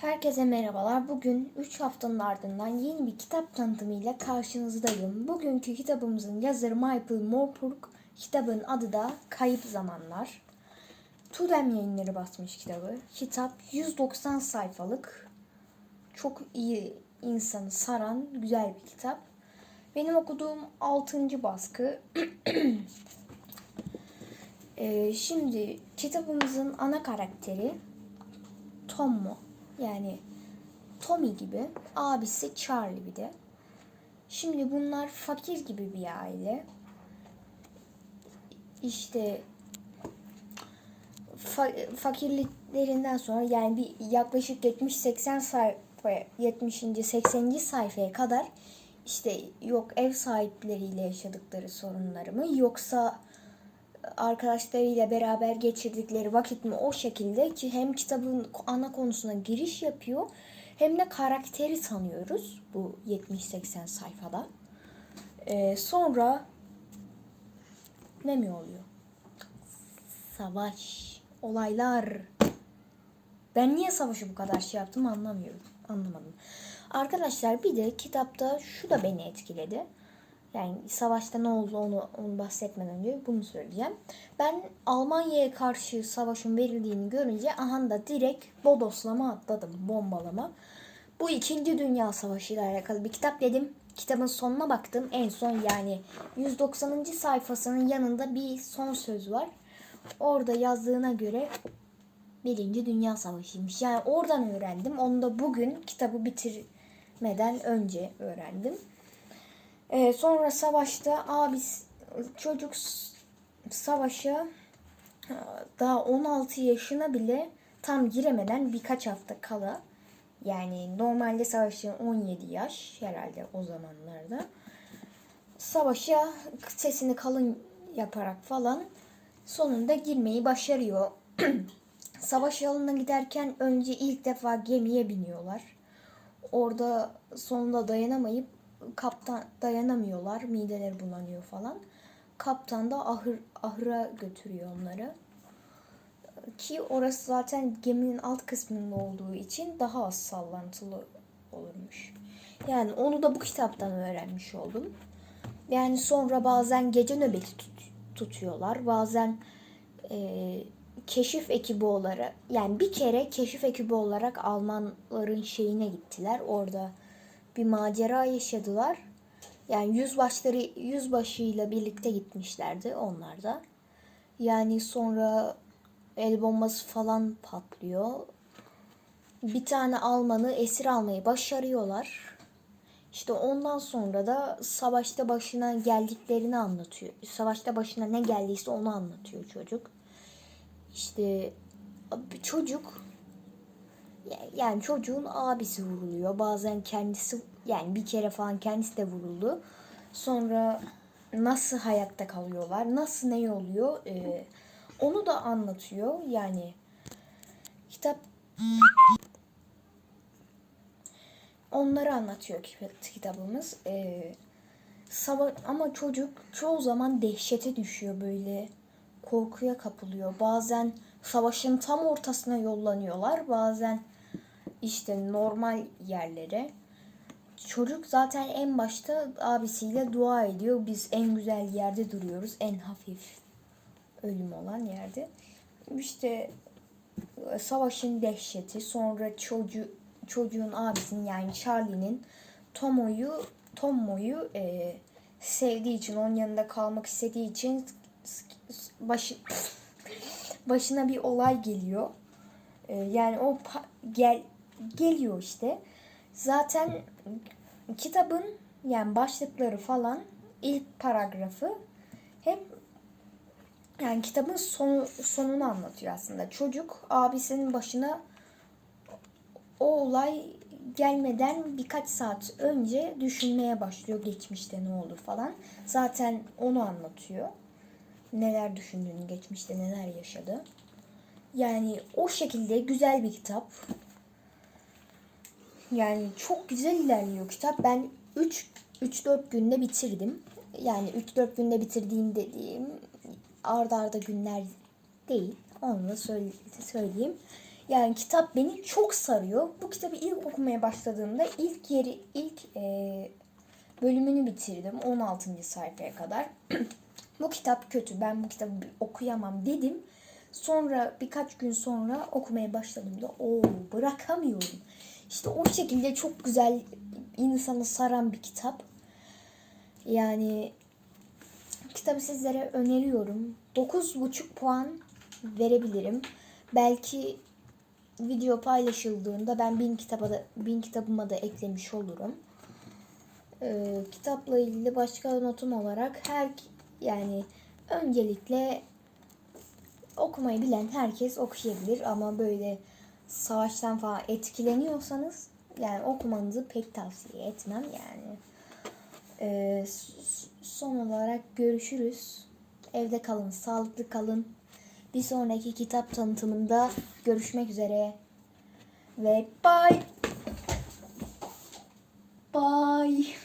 Herkese merhabalar. Bugün 3 haftanın ardından yeni bir kitap tanıtımıyla karşınızdayım. Bugünkü kitabımızın yazarı Michael Morpurg. Kitabın adı da Kayıp Zamanlar. Tudem yayınları basmış kitabı. Kitap 190 sayfalık. Çok iyi insanı saran güzel bir kitap. Benim okuduğum 6. baskı. Ee, şimdi kitabımızın ana karakteri Tommo. Yani Tommy gibi. Abisi Charlie bir de. Şimdi bunlar fakir gibi bir aile. İşte fa- fakirliklerinden sonra yani bir yaklaşık 70-80 sayfa 70. 80. sayfaya kadar işte yok ev sahipleriyle yaşadıkları sorunları mı yoksa arkadaşlarıyla beraber geçirdikleri vakit mi o şekilde ki hem kitabın ana konusuna giriş yapıyor hem de karakteri tanıyoruz bu 70-80 sayfada. Ee, sonra ne mi oluyor? Savaş, olaylar. Ben niye savaşı bu kadar şey yaptım anlamıyorum. Anlamadım. Arkadaşlar bir de kitapta şu da beni etkiledi. Yani savaşta ne oldu onu, onu bahsetmeden önce bunu söyleyeceğim. Ben Almanya'ya karşı savaşın verildiğini görünce aha da direkt bodoslama atladım, bombalama. Bu 2. Dünya Savaşı ile alakalı bir kitap dedim. Kitabın sonuna baktım. En son yani 190. sayfasının yanında bir son söz var. Orada yazdığına göre Birinci Dünya Savaşı'ymış. Yani oradan öğrendim. Onu da bugün kitabı bitirmeden önce öğrendim. Ee, sonra savaşta abi çocuk savaşa e, daha 16 yaşına bile tam giremeden birkaç hafta kala yani normalde savaşın 17 yaş herhalde o zamanlarda savaşa sesini kalın yaparak falan sonunda girmeyi başarıyor. Savaş yoluna giderken önce ilk defa gemiye biniyorlar. Orada sonunda dayanamayıp kaptan dayanamıyorlar. Mideleri bulanıyor falan. Kaptan da ahır ahıra götürüyor onları. Ki orası zaten geminin alt kısmında olduğu için daha az sallantılı olurmuş. Yani onu da bu kitaptan öğrenmiş oldum. Yani sonra bazen gece nöbeti tut- tutuyorlar. Bazen e, keşif ekibi olarak yani bir kere keşif ekibi olarak Almanların şeyine gittiler. Orada bir macera yaşadılar. Yani yüzbaşları yüzbaşıyla birlikte gitmişlerdi onlar da. Yani sonra el bombası falan patlıyor. Bir tane Almanı esir almayı başarıyorlar. İşte ondan sonra da savaşta başına geldiklerini anlatıyor. Savaşta başına ne geldiyse onu anlatıyor çocuk. İşte çocuk yani çocuğun abisi vuruluyor. Bazen kendisi yani bir kere falan kendisi de vuruldu. Sonra nasıl hayatta kalıyorlar, nasıl ne oluyor ee, onu da anlatıyor. Yani kitap onları anlatıyor ki- kitabımız. Ee, sava ama çocuk çoğu zaman dehşete düşüyor böyle korkuya kapılıyor. Bazen savaşın tam ortasına yollanıyorlar. Bazen işte normal yerlere. Çocuk zaten en başta abisiyle dua ediyor. Biz en güzel yerde duruyoruz. En hafif ölüm olan yerde. İşte e, savaşın dehşeti. Sonra çocuğu, çocuğun abisinin yani Charlie'nin Tomo'yu Tomo'yu e, sevdiği için, onun yanında kalmak istediği için başı, başına bir olay geliyor. Ee, yani o gel geliyor işte. Zaten kitabın yani başlıkları falan ilk paragrafı hep yani kitabın sonu, sonunu anlatıyor aslında. Çocuk abisinin başına o olay gelmeden birkaç saat önce düşünmeye başlıyor geçmişte ne oldu falan. Zaten onu anlatıyor. Neler düşündüğünü, geçmişte neler yaşadı. Yani o şekilde güzel bir kitap. Yani çok güzel ilerliyor kitap. Ben 3 3-4 günde bitirdim. Yani 3-4 günde bitirdiğim dediğim arda arda günler değil. Onu da söyle- söyleyeyim. Yani kitap beni çok sarıyor. Bu kitabı ilk okumaya başladığımda ilk yeri ilk e, bölümünü bitirdim 16. sayfaya kadar. bu kitap kötü. Ben bu kitabı okuyamam dedim. Sonra birkaç gün sonra okumaya başladığımda o bırakamıyorum. İşte o şekilde çok güzel insanı saran bir kitap. Yani kitabı sizlere öneriyorum. 9,5 puan verebilirim. Belki video paylaşıldığında ben bin kitaba da bin kitabıma da eklemiş olurum. Ee, kitapla ilgili başka notum olarak her yani öncelikle okumayı bilen herkes okuyabilir ama böyle savaştan falan etkileniyorsanız yani okumanızı pek tavsiye etmem yani. Ee, son olarak görüşürüz. Evde kalın, sağlıklı kalın. Bir sonraki kitap tanıtımında görüşmek üzere. Ve bye. Bye.